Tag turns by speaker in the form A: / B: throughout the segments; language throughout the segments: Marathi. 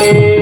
A: রে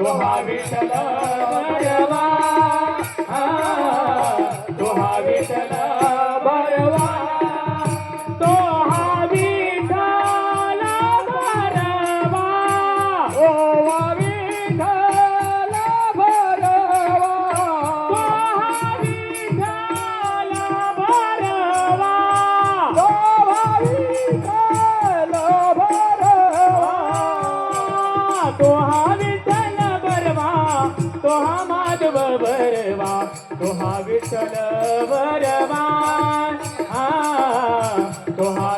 A: तुहा विठल भरवा तुहा विठल भरवा तोहा विठल भरवा
B: ओवा विठल भरवा
A: विठल भरवा
B: भरवा
A: तोहा तोहा माधव बरवा तोहा विठ्ठल बरवा हा तोहा